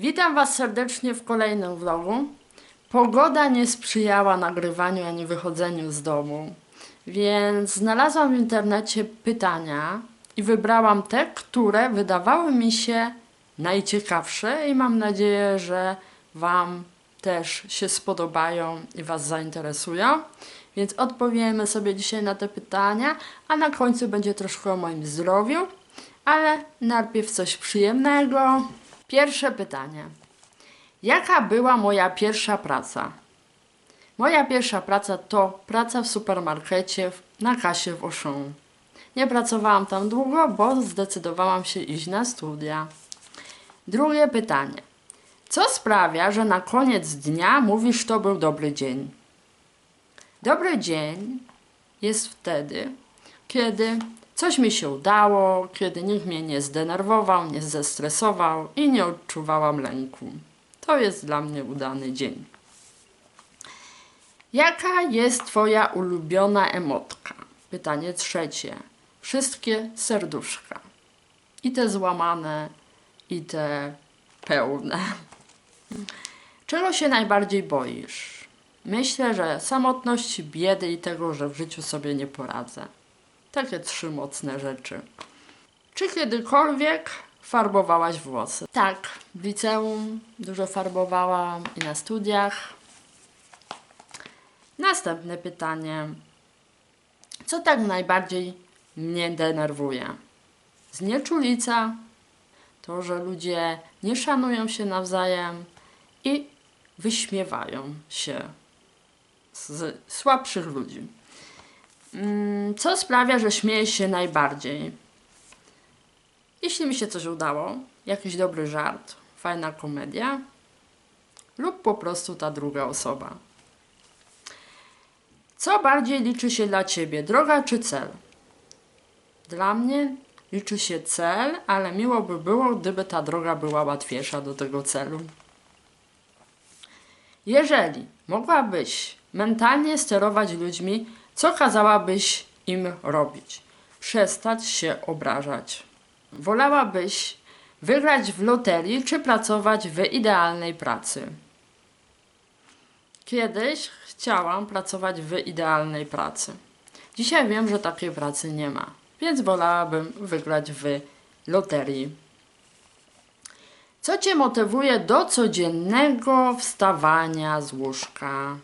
Witam Was serdecznie w kolejnym vlogu. Pogoda nie sprzyjała nagrywaniu ani wychodzeniu z domu, więc znalazłam w internecie pytania i wybrałam te, które wydawały mi się najciekawsze i mam nadzieję, że Wam też się spodobają i Was zainteresują. Więc odpowiemy sobie dzisiaj na te pytania, a na końcu będzie troszkę o moim zdrowiu, ale najpierw coś przyjemnego. Pierwsze pytanie. Jaka była moja pierwsza praca? Moja pierwsza praca to praca w supermarkecie na kasie w Auchan. Nie pracowałam tam długo, bo zdecydowałam się iść na studia. Drugie pytanie. Co sprawia, że na koniec dnia mówisz, to był dobry dzień? Dobry dzień jest wtedy, kiedy coś mi się udało, kiedy nikt mnie nie zdenerwował, nie zestresował i nie odczuwałam lęku. To jest dla mnie udany dzień. Jaka jest Twoja ulubiona emotka? Pytanie trzecie. Wszystkie serduszka. I te złamane, i te pełne. Czego się najbardziej boisz? Myślę, że samotności, biedy i tego, że w życiu sobie nie poradzę. Takie trzy mocne rzeczy. Czy kiedykolwiek farbowałaś włosy? Tak, w liceum dużo farbowałam i na studiach. Następne pytanie. Co tak najbardziej mnie denerwuje? Znieczulica, to, że ludzie nie szanują się nawzajem i wyśmiewają się z słabszych ludzi. Mm, Co sprawia, że śmieję się najbardziej? Jeśli mi się coś udało, jakiś dobry żart, fajna komedia, lub po prostu ta druga osoba. Co bardziej liczy się dla ciebie, droga czy cel? Dla mnie liczy się cel, ale miło by było, gdyby ta droga była łatwiejsza do tego celu. Jeżeli mogłabyś mentalnie sterować ludźmi, co kazałabyś im robić? Przestać się obrażać. Wolałabyś wygrać w loterii, czy pracować w idealnej pracy? Kiedyś chciałam pracować w idealnej pracy. Dzisiaj wiem, że takiej pracy nie ma, więc wolałabym wygrać w loterii. Co Cię motywuje do codziennego wstawania z łóżka?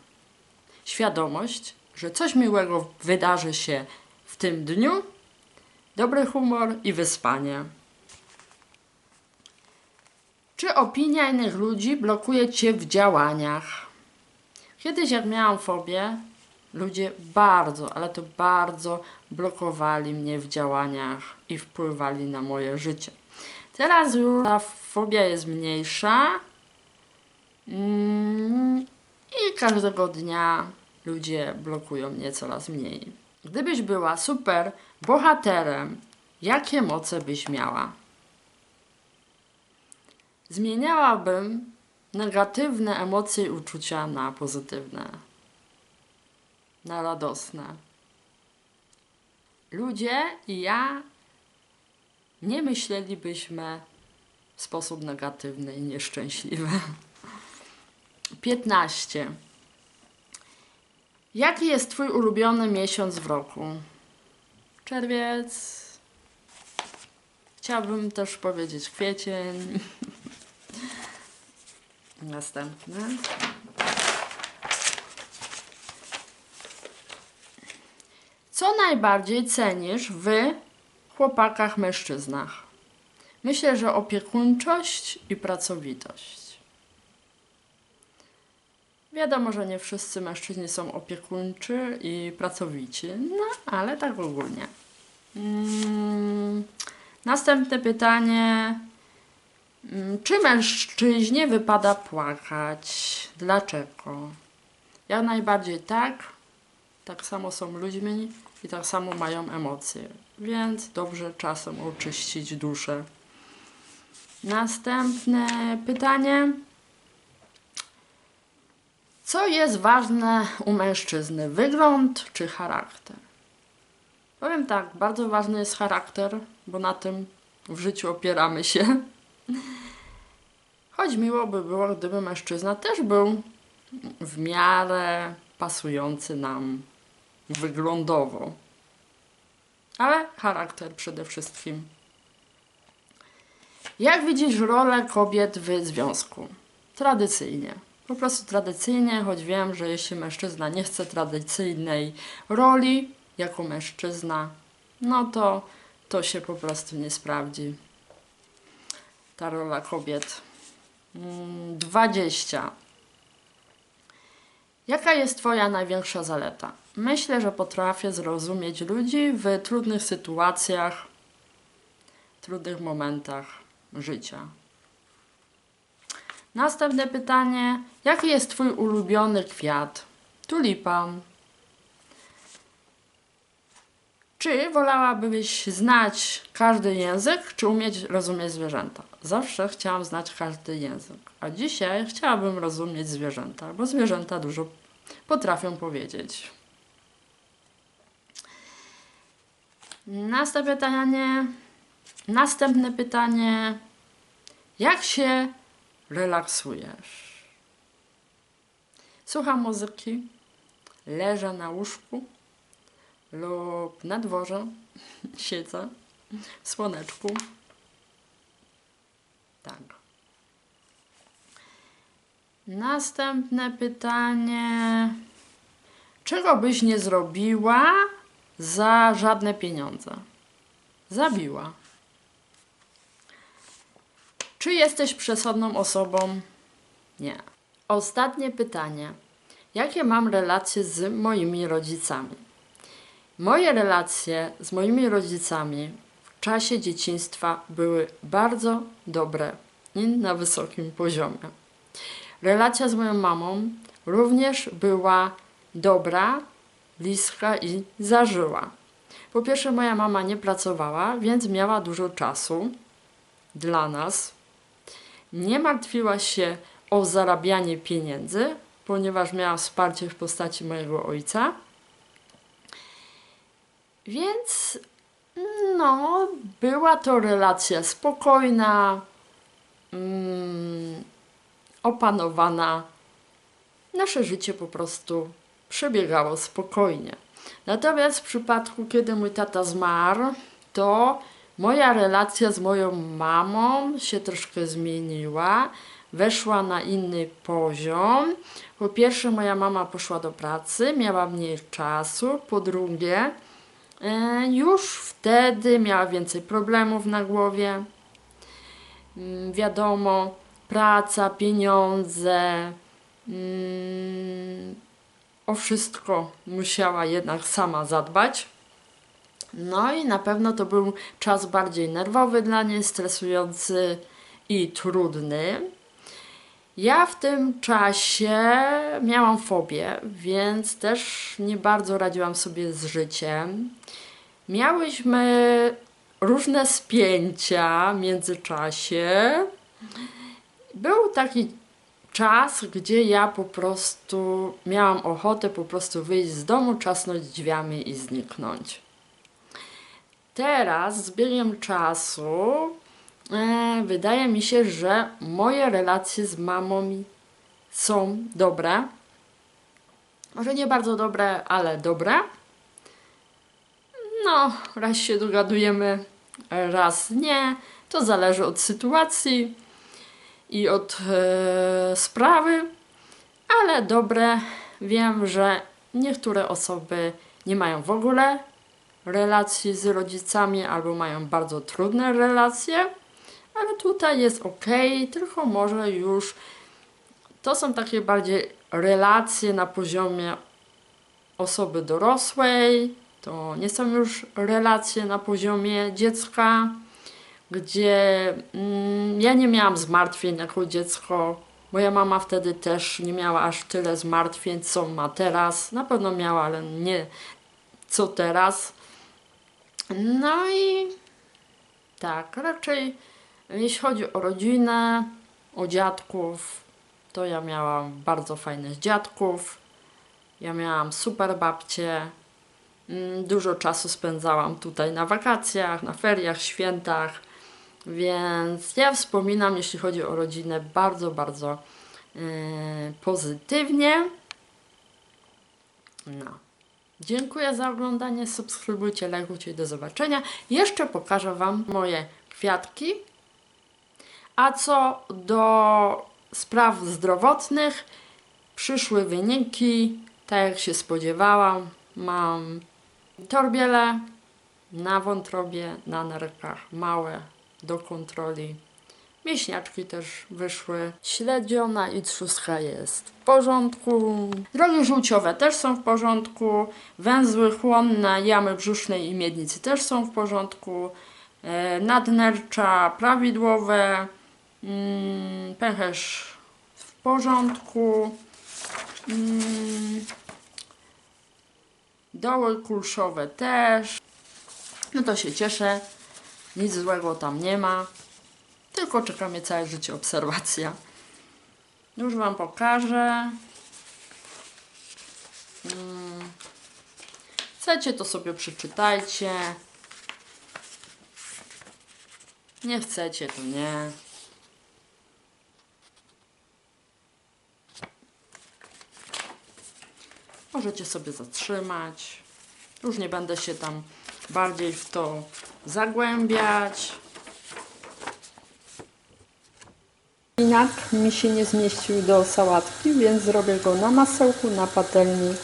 Świadomość, że coś miłego wydarzy się w tym dniu, dobry humor i wyspanie. Czy opinia innych ludzi blokuje Cię w działaniach? Kiedyś jak miałam fobię, ludzie bardzo, ale to bardzo blokowali mnie w działaniach i wpływali na moje życie. Teraz już ta fobia jest mniejsza mm, i każdego dnia ludzie blokują mnie coraz mniej. Gdybyś była super bohaterem, jakie moce byś miała? Zmieniałabym negatywne emocje i uczucia na pozytywne, na radosne. Ludzie i ja nie myślelibyśmy w sposób negatywny i nieszczęśliwy. 15. Jaki jest Twój ulubiony miesiąc w roku? Czerwiec. Chciałabym też powiedzieć kwiecień. Następny. Co najbardziej cenisz w chłopakach, mężczyznach? Myślę, że opiekuńczość i pracowitość. Wiadomo, że nie wszyscy mężczyźni są opiekuńczy i pracowici, no ale tak ogólnie. Mm, następne pytanie. Mm, Czy mężczyźnie wypada płakać? Dlaczego? Jak najbardziej tak. Tak samo są ludźmi i tak samo mają emocje. Więc dobrze czasem oczyścić duszę. Następne pytanie. Co jest ważne u mężczyzny? Wygląd czy charakter? Powiem tak, bardzo ważny jest charakter, bo na tym w życiu opieramy się. Choć miło by było, gdyby mężczyzna też był w miarę pasujący nam wyglądowo. Ale charakter przede wszystkim. Jak widzisz rolę kobiet w związku? Tradycyjnie. Po prostu tradycyjnie, choć wiem, że jeśli mężczyzna nie chce tradycyjnej roli jako mężczyzna, no to to się po prostu nie sprawdzi. Ta rola kobiet. Mm, 20. Jaka jest Twoja największa zaleta? Myślę, że potrafię zrozumieć ludzi w trudnych sytuacjach, trudnych momentach życia. Następne pytanie. Jaki jest Twój ulubiony kwiat? Tulipa. Czy wolałabyś znać każdy język, czy umieć rozumieć zwierzęta? Zawsze chciałam znać każdy język, a dzisiaj chciałabym rozumieć zwierzęta, bo zwierzęta dużo potrafią powiedzieć. Następne pytanie. Następne pytanie. Jak się relaksujesz? Słucham muzyki, leżę na łóżku lub na dworze, siedzę w słoneczku. Tak. Następne pytanie. Czego byś nie zrobiła za żadne pieniądze? Zabiła. Czy jesteś przesądną osobą? Nie. Ostatnie pytanie. Jakie mam relacje z moimi rodzicami? Moje relacje z moimi rodzicami w czasie dzieciństwa były bardzo dobre i na wysokim poziomie. Relacja z moją mamą również była dobra, bliska i zażyła. Po pierwsze, moja mama nie pracowała, więc miała dużo czasu dla nas. Nie martwiła się o zarabianie pieniędzy, ponieważ miała wsparcie w postaci mojego ojca. Więc no, była to relacja spokojna, mm, opanowana. Nasze życie po prostu przebiegało spokojnie. Natomiast w przypadku, kiedy mój tata zmarł, to moja relacja z moją mamą się troszkę zmieniła. Weszła na inny poziom. Po pierwsze, moja mama poszła do pracy, miała mniej czasu. Po drugie, e, już wtedy miała więcej problemów na głowie. Mm, Wiadomo, praca, pieniądze, mm, o wszystko musiała jednak sama zadbać. No i na pewno to był czas bardziej nerwowy dla niej, stresujący i trudny. Ja w tym czasie miałam fobię, więc też nie bardzo radziłam sobie z życiem. Miałyśmy różne spięcia w międzyczasie. Był taki czas, gdzie ja po prostu miałam ochotę po prostu wyjść z domu, czasnąć drzwiami i zniknąć. Teraz, z biegiem czasu, e, wydaje mi się, że moje relacje z mamą są dobre. Może nie bardzo dobre, ale dobre. No, raz się dogadujemy, raz nie. To zależy od sytuacji i od e, sprawy, ale dobre. Wiem, że niektóre osoby nie mają w ogóle relacji z rodzicami albo mają bardzo trudne relacje, ale tutaj jest ok, tylko może już to są takie bardziej relacje na poziomie osoby dorosłej, to nie są już relacje na poziomie dziecka gdzie mm, ja nie miałam zmartwień jako dziecko. Moja mama wtedy też nie miała aż tyle zmartwień, co ma teraz. Na pewno miała, ale nie co teraz. No i tak, raczej jeśli chodzi o rodzinę, o dziadków, to ja miałam bardzo fajnych dziadków. Ja miałam super babcie. Mm, Dużo czasu spędzałam tutaj na wakacjach, na feriach, świętach. Więc ja wspominam, jeśli chodzi o rodzinę, bardzo, bardzo yy, pozytywnie. No. Dziękuję za oglądanie. Subskrybujcie, lajkujcie i do zobaczenia. Jeszcze pokażę Wam moje kwiatki. A co do spraw zdrowotnych, przyszły wyniki, tak jak się spodziewałam. Mam torbiele na wątrobie, na nerkach, małe do kontroli. Mięśniaczki też wyszły. Śledziona i trzustka jest w porządku. Drogi żółciowe też są w porządku. Węzły chłonne, jamy brzusznej i miednicy też są w porządku. E, nadnercza prawidłowe. Mm, pęcherz w porządku. Mm, doły kulszowe też. No to się cieszę. Nic złego tam nie ma. Tylko czeka mnie całe życie obserwacja. Już Wam pokażę. Mm. Chcecie, to sobie przeczytajcie. Nie chcecie, to nie. Możecie sobie zatrzymać. Już nie będę się tam bardziej w to zagłębiać. Szpinak mi się nie zmieścił do sałatki, więc zrobię go na masełku, na patelni,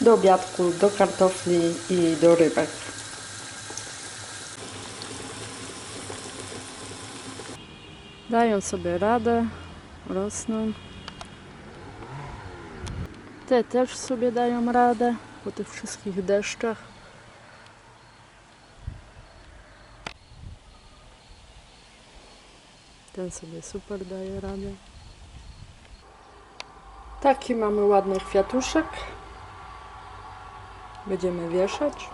do obiadku, do kartofli i do rybek. Dają sobie radę, rosną. Te też sobie dają radę po tych wszystkich deszczach. Ten sobie super daje radę. Taki mamy ładny kwiatuszek. Będziemy wieszać.